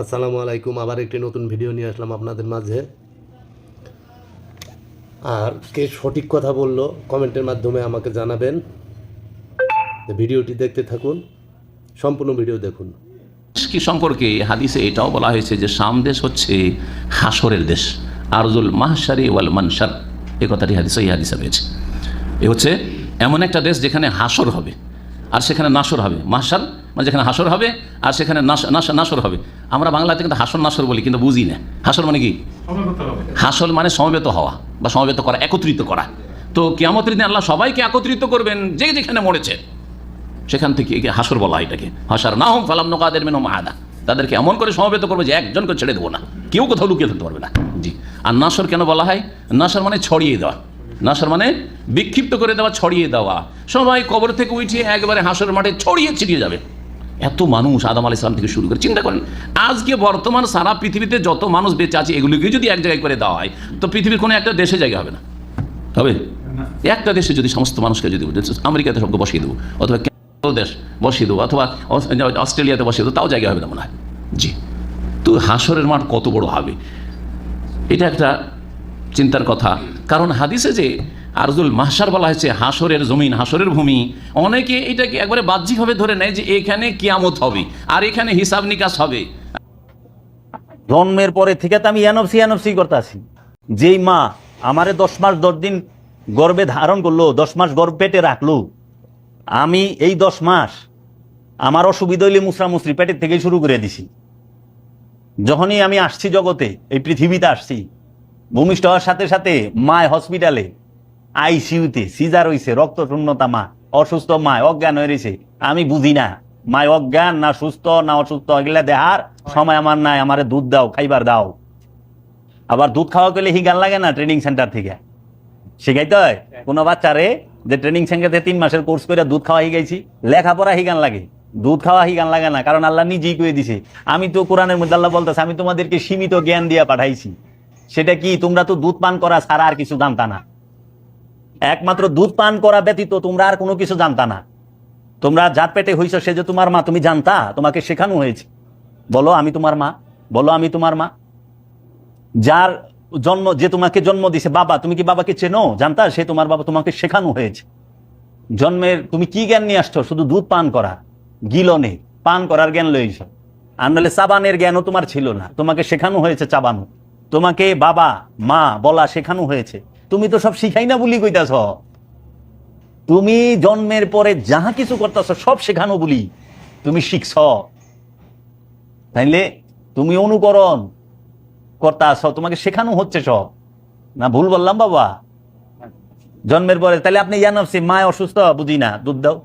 আসসালামু আলাইকুম, আবার একটি নতুন ভিডিও নিয়ে আসলাম আপনাদের মাঝে। আর কে সঠিক কথা বলল, কমেন্টের মাধ্যমে আমাকে জানাবেন। ভিডিওটি দেখতে থাকুন, সম্পূর্ণ ভিডিও দেখুন। কি সম্পর্কে হাদিসে এটাও বলা হয়েছে যে, শাম দেশ হচ্ছে হাসরের দেশ, আরজুল মাহসারি ওয়াল মানসার এ কথাটি হাদিসে, এই হাদিসে রয়েছে। এ হচ্ছে এমন একটা দেশ যেখানে হাসর হবে। আর সেখানে নাসর হবে। মাহসার মানে যেখানে হাসর হবে আর সেখানে নাস- নাস- নাসর হবে। আমরা বাংলাতে কিন্তু হাসর নাসর বলি কিন্তু বুঝি না। হাসর মানে কি? হাসল মানে সমবেত হওয়া বা সমবেত করা একত্রিত করা। তো কিয়ামতের দিন আল্লাহ সবাইকে একত্রিত করবেন যে যেখানে মরেছে সেখান থেকে হাসর বলা হয় এটাকে। হাসার না হোম ফালাম নকাদের মেন আদা তাদেরকে এমন করে সমবেত করব যে একজনকে ছেড়ে দেবো না। কেউ কোথাও লুকিয়ে থাকতে পারবে না। জি। আর নাসর কেন বলা হয়? নাসর মানে ছড়িয়ে দেওয়া। নাসর মানে বিক্ষিপ্ত করে দেওয়া, ছড়িয়ে দেওয়া। সবাই কবর থেকে উঠিয়ে একবারে হাসর মাঠে ছড়িয়ে ছিটিয়ে যাবে। এত মানুষ আদাম আল ইসলাম থেকে শুরু করে, চিন্তা করেন, আজকে বর্তমান সারা পৃথিবীতে যত মানুষ বেঁচে আছে এগুলিকে যদি এক জায়গায় করে দেওয়া হয়, তো পৃথিবীর কোনো একটা দেশে জায়গা হবে না। হবে? একটা দেশে যদি সমস্ত মানুষকে যদি আমেরিকাতে সবকে বসিয়ে দেবো, অথবা দেশ বসিয়ে দেবো, অথবা অস্ট্রেলিয়াতে বসিয়ে দেবো, তাও জায়গা হবে না মনে হয়। জি। তো হাসরের মাঠ কত বড় হবে? এটা একটা চিন্তার কথা। কারণ হাদিসে যে আরজুল মাহসার বলা হয়েছে হাসরের জমিন হাসরের ভূমি, অনেকে এটাকে একবারে বাহ্যিকভাবে ধরে নেয় যে এখানে কিয়ামত হবে আর এখানে হিসাব নিকাশ হবে। জন্মের পরে থেকে তো আমি এনফসি এনফসি করতেছি। যেই মা আমারে দশ মাস দশ দিন গর্বে ধারণ করল, দশ মাস গর্ভ পেটে রাখল, আমি এই দশ মাস আমার অসুবিধা হইলে মুসরা মুসরি পেটের থেকেই শুরু করে দিছি। যখনই আমি আসছি জগতে, এই পৃথিবীতে আসছি ভূমিষ্ঠ হওয়ার সাথে সাথে মায় হসপিটালে আইসিইউতে সিজার হইছে রক্ত শূন্যতা মা অসুস্থ মায় অজ্ঞান হয়ে রয়েছে। আমি বুঝি না মায় অজ্ঞান না সুস্থ না অসুস্থ এগুলা দেহার সময় আমার নাই আমারে দুধ দাও খাইবার দাও। আবার দুধ খাওয়া করলে হিগান লাগে না ট্রেনিং সেন্টার থেকে? শিখাইতে হয়? কোনো বাচ্চারে যে ট্রেনিং সেন্টারে তিন মাসের কোর্স করে দুধ খাওয়া শিখাইছি লেখাপড়া হিগান লাগে। দুধ খাওয়া হিগান লাগে না কারণ আল্লাহ নিজেই করে দিছে। আমি তো কোরআনের মধ্যে আল্লাহ বলতেছে আমি তোমাদেরকে সীমিত জ্ঞান দিয়া পাঠাইছি। সেটা কি তোমরা তো দুধ পান করা ছাড়া আর কিছু জানতা না? একমাত্র দুধ পান করা ব্যতীত তোমরা আর কোনো কিছু জানতা না। তোমরা যার পেটে হইছ সে যে তোমার মা, তুমি জানতা? তোমাকে শেখানো হয়েছে। বলো, আমি তোমার মা? বলো, আমি তোমার মা? যার জন্ম, যে তোমাকে জন্ম দিছে, বাবা, তুমি কি বাবাকে চেনো? জানতা? সে তোমার বাবা তোমাকে শেখানো হয়েছে। জন্মের, তুমি কি জ্ঞান নিয়ে আসছো? শুধু দুধ পান করা, গিলনে, পান করার জ্ঞান লইছ। আর নাহলে চাবানের জ্ঞানও তোমার ছিল না। তোমাকে শেখানো হয়েছে চাবানো। তোমাকে বাবা, মা বলা শেখানো হয়েছে। তুমি তো সব শিখাই না বলি কইতাছ। তুমি জন্মের পরে যাহা কিছু করতেছ, সব শেখানো বলি তুমি শিখছ। তাইলে তুমি অনুকরণ করতে তোমাকে শেখানো হচ্ছে সব। না ভুল বললাম বাবা? জন্মের পরে তাহলে আপনি জানাচ্ছি মায় অসুস্থ, বুঝি না, দুধ দাও।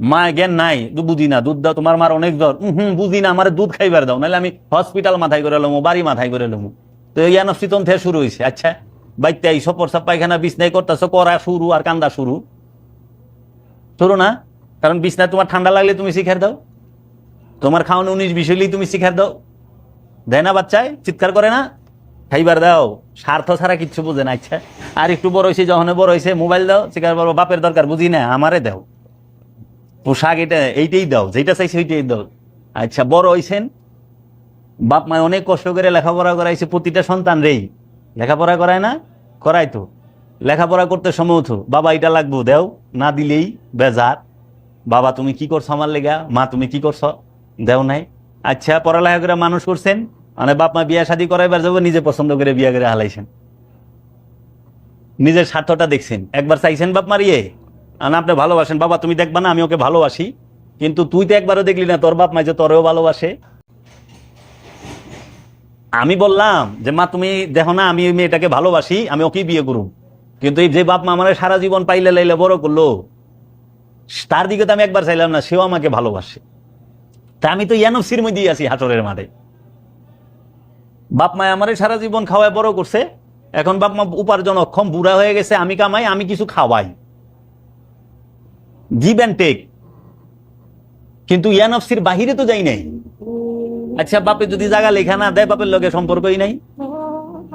মা জ্ঞান নাই বুঝি না, দুধ দাও, তোমার মার অনেক জ্বর। হুম, বুঝি না, আমার দুধ খাইবার দাও নাহলে আমি হসপিটাল মাথায় করে লমু, বাড়ি মাথায় করে লমু। তো জানাচ্ছি তখন থেকে শুরু হয়েছে আচ্ছা। বাইতে এই সপর সাপ পায়খানা, বিছনাই করতেছ করা শুরু আর কান্দা শুরু। শুরু না, কারণ বিছনায় তোমার ঠান্ডা লাগলে তুমি শিখার দাও। তোমার খাওয়ানো উনিশ বিশ হইলেই তুমি শিখার দাও। দেয় না বাচ্চায়, চিৎকার করে না। খাইবার দাও, স্বার্থ ছাড়া কিচ্ছু বোঝে না আচ্ছা। আর একটু বড় হয়েছে যখন বড় হয়েছে মোবাইল দাও শিকার বড় বাপের দরকার, বুঝি না, আমারে দাও। পোশাক এটা, এইটাই দাও যেটা চাইছে ওইটাই দাও। আচ্ছা বড় হয়েছেন বাপ মায় অনেক কষ্ট করে লেখাপড়া করাইছে, প্রতিটা সন্তান রেই লেখাপড়া করায় না করাই তো। লেখাপড়া করতে সমর্থ বাবা, এটা লাগবো, দেও, না দিলেই বেজার। বাবা, তুমি কি করছ আমার লেগা? মা, তুমি কি করছ? দেও নাই। আচ্ছা পড়ালেখা করে মানুষ করছেন মানে বাপ মা বিয়া শাদী করাইবার যাব, নিজে পছন্দ করে বিয়া করে হালাইছেন। নিজের স্বার্থটা দেখছেন। একবার চাইছেন বাপ মারিয়ে আর আপনি ভালোবাসেন। বাবা, তুমি দেখবা না, আমি ওকে ভালোবাসি। কিন্তু তুই তো একবারও দেখলি না, তোর বাপ মা যে তোরেও ভালোবাসে। বললাম যে, মা, তুমি দেখো না, আমি মেয়েটাকে ভালোবাসি, আমি ওকেই বিয়ে করুম। কিন্তু এই যে বাপ মা আমার সারা জীবন পাইলে লাইলে বড় করল, তার দিকে তো আমি একবার চাইলাম না, সেও আমাকে ভালোবাসে। তা আমি তো ইয়ানফসির মধ্যেই আছি হাটরের মাঠে। বাপ মা আমারে সারা জীবন খাওয়ায় বড় করছে, এখন বাপ মা উপার্জন অক্ষম, বুড়া হয়ে গেছে, আমি কামাই, আমি কিছু খাওয়াই। গিভ অ্যান্ড টেক কিন্তু ইয়ানফসির বাহিরে তো যাই নাই। আচ্ছা বাপে যদি জায়গা লেখা না দেয়, বাপের লগে সম্পর্কই নাই।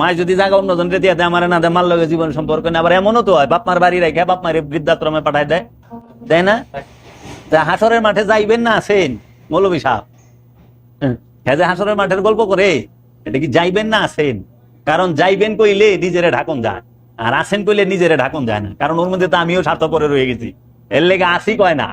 মায় যদি জায়গা অন্যজনকে দিয়ে দেয়, আমার না দেয়, মার লগে জীবন সম্পর্ক নেই। আবার এমনও তো হয় বাপ মার বাড়ি রেখে বাপ বৃদ্ধাশ্রমে পাঠায় দেয়। দেয় না? তা হাসরের মাঠে যাইবেন না আছেন মৌলবী সাহেব? হ্যাঁ যে হাসরের মাঠের গল্প করে, এটা কি যাইবেন না আছেন? কারণ যাইবেন কইলে নিজেরে ঢাকন যায়। আর আসেন কইলে নিজেরে ঢাকন যায় না। কারণ ওর মধ্যে তো আমিও স্বার্থপরে রয়ে গেছি। এর লেগে আসি কয় না?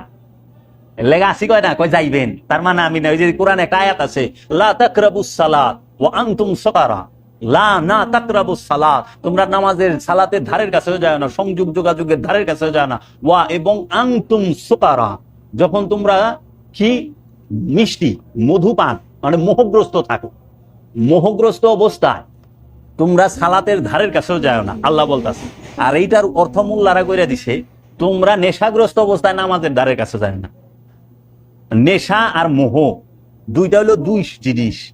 লেগে আসি কয় না, কয় যাইবেন? তার মানে আমি না, ওই যে কোরআনে একটা আয়াত আছে, লা তাকরাবুস সালাত ওয়া আনতুম সুকারা। লা না তাকরাবুস সালাত। তোমরা নামাজের সালাতের ধারের কাছেও যায় না, সংযোগ যোগাযোগের ধারের কাছেও যায় না। ওয়া এবং আনতুম সুকারা। যখন তোমরা কি? মিষ্টি, মধুপান মানে মোহগ্রস্ত থাকো। মোহগ্রস্ত অবস্থায় তোমরা সালাতের ধারের কাছেও যায় না, আল্লাহ বলতাছে। আর এইটার অর্থ মূল্যারা করে দিছে, তোমরা নেশাগ্রস্ত অবস্থায় নামাজের ধারের কাছে যায় না। নেশা আর মোহ, দুইটা হলো দুই জিনিস।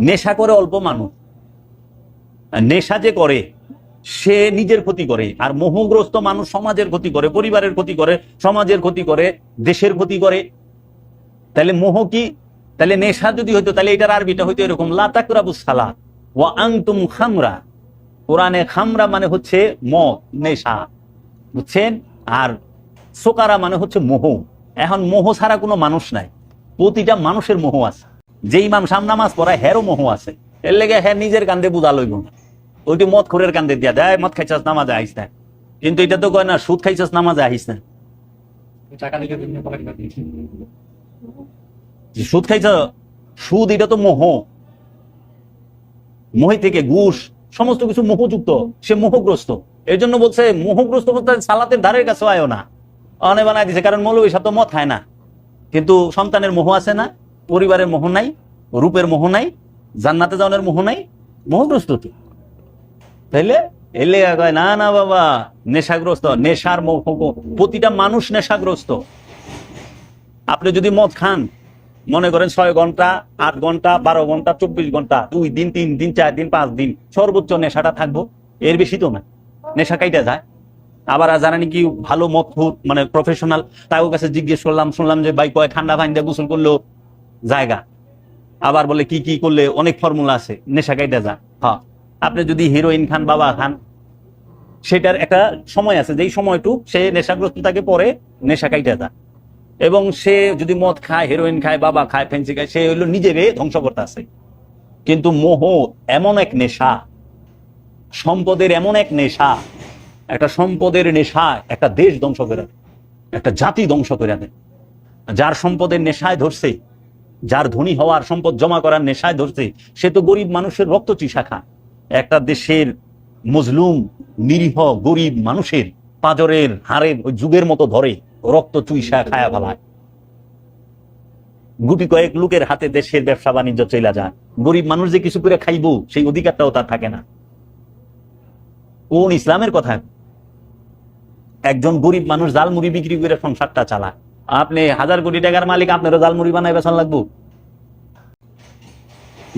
নেশা করে অল্প মানুষ। নেশা যে করে, সে নিজের ক্ষতি করে। আর মোহগ্রস্ত মানুষ সমাজের ক্ষতি করে, পরিবারের ক্ষতি করে, সমাজের ক্ষতি করে, দেশের ক্ষতি করে। তাহলে মোহ কি? তাহলে নেশা যদি হইতো, তাহলে এটার আরবিটা হইতো এরকম লাতাকুরাবু সালাত ওয়া আংতুম খামরা। কোরআনে খামরা মানে হচ্ছে মদ, নেশা, বুঝছেন? আর সোকারা মানে হচ্ছে মোহ। এখন মোহ ছাড়া কোনো মানুষ নাই। প্রতিটা মানুষের মোহ আছে। যে ইমাম সাম নামাজ পড়ায় হেরও মোহ আছে। এর লেগে হ্যাঁ নিজের কান্দে বুঝা লইব। ওইটি মদ খোরের কান্দে দিয়া দেয় মদ খাইছাস নামাজে আইস না। কিন্তু এটা তো কয় না সুদ খাইছাস নামাজে আহিস না। সুদ খাইছ সুদ এটা তো মোহ। মোহ থেকে ঘুষ সমস্ত কিছু মোহযুক্ত সে মোহগ্রস্ত। এর জন্য বলছে মোহগ্রস্ত সালাতের ধারের কাছে আয়ও না। অনে বানায় দিছে, কারণ মৌলবী তো মদ খায় না। কিন্তু সন্তানের মোহ আছে না, পরিবারের মোহ নাই, রূপের মোহ নাই, জান্নাতে যাওয়ার মোহ নাই, মোহগ্রস্ত তো। তাইলে এলে কয়, না না, বাবা, নেশাগ্রস্ত, নেশার মোহ প্রতিটা মানুষ নেশাগ্রস্ত। আপনি যদি মদ খান, মনে করেন ছয় ঘণ্টা, আট ঘণ্টা, বারো ঘণ্টা, চব্বিশ ঘণ্টা, দুই দিন, তিন দিন, চার দিন, পাঁচ দিন, সর্বোচ্চ নেশাটা থাকব, এর বেশি তো না। নেশা কাইটা যায়। আবার আর জানা নাকি ভালো খুব মানে প্রফেশনাল তার কাছে জিজ্ঞেস করলাম, শুনলাম যে ভাই কয় ঠান্ডা ফাইন দিয়ে গোসল করলেও জায়গা। আবার বলে, কি কি করলে? অনেক ফর্মুলা আছে। নেশা কাইটা যা। হ্যাঁ আপনি যদি হিরোইন খান, বাবা খান, সেটার একটা সময় আছে। যেই সময়টুক সে নেশাগ্রস্ত থাকে, পরে নেশা কাইটা যায় এবং সে যদি মদ খায় হিরোইন খায়, বাবা খায় ফেন্সি খায়, সে হইল নিজেরে ধ্বংস করতে আছে। কিন্তু মোহ, এমন এক নেশা। সম্পদের এমন এক নেশা। একটা সম্পদের নেশা একটা দেশ ধ্বংস করে দেয়, একটা জাতি ধ্বংস করে দেয়। যার সম্পদের নেশায় ধরছে, যার ধনী হওয়ার সম্পদ জমা করার নেশায় ধরছে, সে তো গরিব মানুষের রক্ত চিশা খায়। একটা দেশের মজলুম, নিরীহ, গরিব মানুষের পাজরের হাড়ের ওই যুগের মতো ধরে রক্ত চুইসা খায়া ফেলায়। গুটি কয়েক লোকের হাতে দেশের ব্যবসা বাণিজ্য চলে যায়। গরিব মানুষ যে কিছু করে খাইব, সেই অধিকারটাও তার থাকে না। কোন ইসলামের কথা? একজন গরিব মানুষ জালমুড়ি বিক্রি করে সংসারটা চালায়। আপনি হাজার কোটি টাকার মালিক, আপনারও জালমুড়ি বানায় বেসন লাগবো।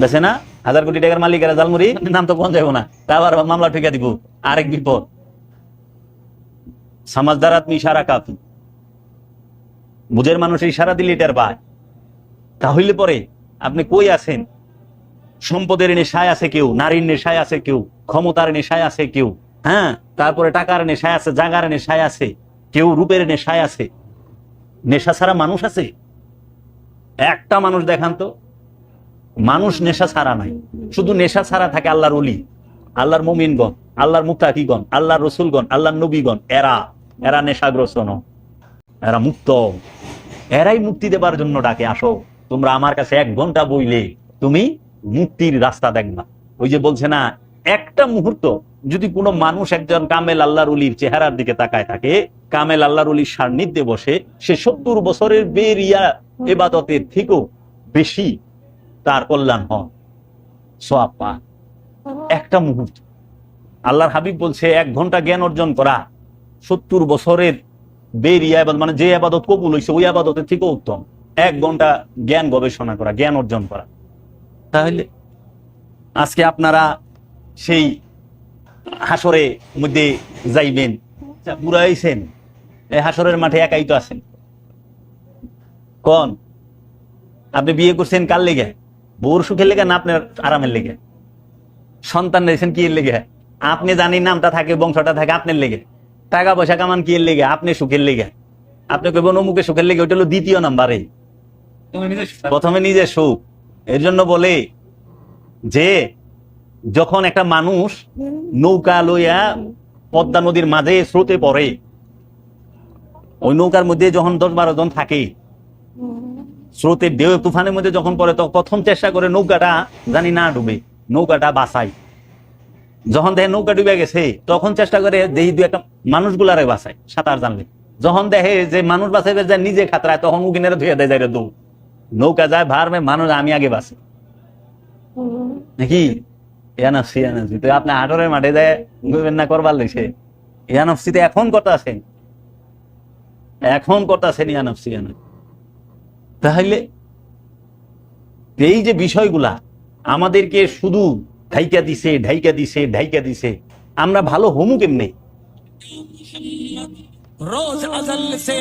বেছে না? হাজার কোটি টাকার মালিকেরা জালমুড়ি নাম তো যাব না। আবার মামলা ঠেকা দিব, আরেক বিপদ। সমাজদার আদমি ইশারা কাফি বুঝের মানুষ ইশারা দিলে এটার পায় তাহলে পরে আপনি কই আছেন? সম্পদের নেশায় আছে কেউ, নারীর নেশায় আছে কেউ, ক্ষমতার নেশায় আছে কেউ। হ্যাঁ তারপরে টাকার নেশায় আছে, জাগার নেশায় আছে, কেউ রূপের নেশায় আছে। নেশা ছাড়া মানুষ আছে? একটা মানুষ দেখান তো। মানুষ নেশা ছাড়া নাই। শুধু নেশা ছাড়া থাকে আল্লাহর অলি আল্লাহর মুমিনগণ, আল্লাহর মুক্তাকিগণ আল্লাহর রসুলগণ, আল্লাহর নবীগণ। এরা এরা নেশাগ্রস্ত ন এরা মুক্ত। এরাই মুক্তি দেবার জন্য ডাকে। আসো, তোমরা আমার কাছে এক ঘণ্টা বইলে তুমি মুক্তির রাস্তা দেখবা। ওই যে বলছে না, একটা মুহূর্ত যদি কোনো মানুষ একজন কামেল আল্লাহর উলির চেহারার দিকে তাকায় থাকে, কামেল আল্লাহর উলির সান্নিধ্যে বসে, সে সত্তর বছরের বেরিয়া এবাদতের থেকেও বেশি তার কল্যাণ হন। একটা মুহূর্ত। আল্লাহর হাবিব বলছে, এক ঘণ্টা জ্ঞান অর্জন করা। সত্তর বছরের বেরিয়া আবাদত মানে যে আবাদত কবুল হয়েছে ওই আবাদতের থেকে উত্তম। এক ঘণ্টা জ্ঞান গবেষণা করা, জ্ঞান অর্জন করা। তাহলে আজকে আপনারা সেই হাসরে মধ্যে যাইবেন। বুড়াইছেন। এই হাসরের মাঠে একাই তো আছেন। কোন? আপনি বিয়ে করছেন কার লেগে? বউর সুখের লেগে না আপনার আরামের লেগে? সন্তান নিয়েছেন কি লেগে? আপনি জানি নামটা থাকে বংশটা থাকে আপনার লেগে। টাকা পয়সা কামান কি লেগে? আপনি সুখের লেগে। আপনি কইবেন অমুকে সুখের লেগে ওইটা হলো দ্বিতীয় নাম্বারে। প্রথমে নিজের সুখ। এর জন্য বলে যে যখন একটা মানুষ নৌকা লইয়া পদ্মা নদীর মাঝে স্রোতে পড়ে, ওই নৌকার মধ্যে যখন দশ বারো জন থাকে, স্রোতের ঢেউ তুফানের মধ্যে যখন পড়ে, তখন প্রথম চেষ্টা করে নৌকাটা জানি না ডুবে, নৌকাটা বাঁচাই। যখন দেখে নৌকা ডুবে গেছে, তখন চেষ্টা করে দেখি দু একটা মানুষগুলারে বাঁচায় সাঁতার জানলে। যখন দেখে যে মানুষ বাঁচাইবে যায় নিজে খাতরায়, তখন উকিনেরা ধুয়ে দেয় যায় দৌ নৌকা যায় ভারবে মানুষ আমি আগে বাঁচি। নাকি? তো আপনি হাটরের মাঠে না, করবার তো এখন কথা এখন কথা তাহলে এই যে বিষয়গুলা আমাদেরকে শুধু ঢাইকা দিছে ঢাইকা দিছে ঢাইকা দিছে, আমরা ভালো হমু কেমনে? রোজ আজল সে